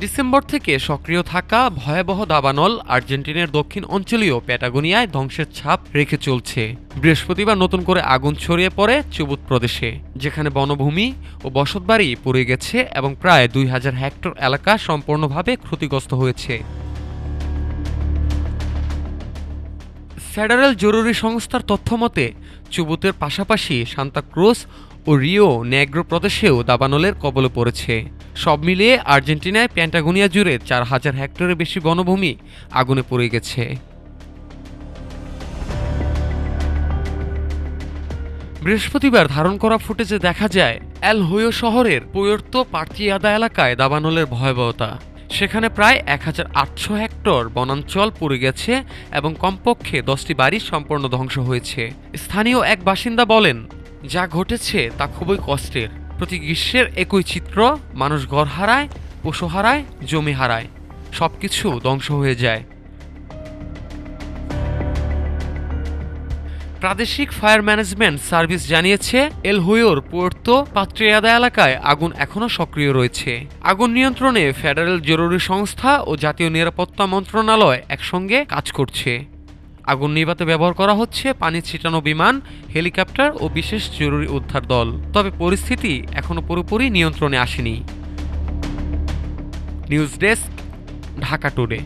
December থেকে সক্রিয় থাকা ভয়াবহ দাবানল আর্জেন্টিনার দক্ষিণ অঞ্চলীয় প্যাটাগোনিয়ায় ধ্বংসের ছাপ রেখে চলছে। বৃহস্পতিবার নতুন করে আগুন ছড়িয়ে পড়ে চুবুত প্রদেশে, যেখানে বনভূমি ও বসতবাড়ি পুড়ে গেছে এবং প্রায় দুই হাজার হেক্টর এলাকা সম্পূর্ণভাবে ক্ষতিগ্রস্ত হয়েছে। ফেডারেল জরুরি সংস্থার তথ্যমতে, চুবুতের পাশাপাশি সান্তাক্রুজ ও রিও নেগ্রো প্রদেশেও দাবানলের কবলে পড়েছে। সব মিলিয়ে আর্জেন্টিনায় প্যান্টাগোনিয়া জুড়ে চার হাজার হেক্টরের বেশি বনভূমি আগুনে পড়ে গেছে। বৃহস্পতিবার ধারণ করা ফুটেজে দেখা যায় এল হুয়ো শহরের পুয়র্তো পার্তিয়াদা এলাকায় দাবানলের ভয়াবহতা। সেখানে প্রায় এক হাজার আটশো হেক্টর বনাঞ্চল পড়ে গেছে এবং কমপক্ষে দশটি বাড়ি সম্পূর্ণ ধ্বংস হয়েছে। স্থানীয় এক বাসিন্দা বলেন যা ঘটেছে তা খুবই কষ্টের। প্রতি গ্রীষ্মের একই চিত্র, মানুষ ঘর হারায়, পশু হারায়, জমি হারায়। সব কিছু ধ্বংস হয়ে যায়। প্রাদেশিক ফায়ার ম্যানেজমেন্ট সার্ভিস জানিয়েছে, এল হুয়োর পোর্তো পাত্রিয়াদা এলাকায় আগুন এখনও সক্রিয় রয়েছে। আগুন নিয়ন্ত্রণে ফেডারেল জরুরি সংস্থা ও জাতীয় নিরাপত্তা মন্ত্রণালয় একসঙ্গে কাজ করছে। আগুন নিভাতে ব্যবহার করা হচ্ছে, পানি ছিটানো বিমান, হেলিকপ্টার ও বিশেষ জরুরি উদ্ধার দল। তবে পরিস্থিতি এখনও পুরোপুরি নিয়ন্ত্রণে আসেনি। News desk, Dhaka Today.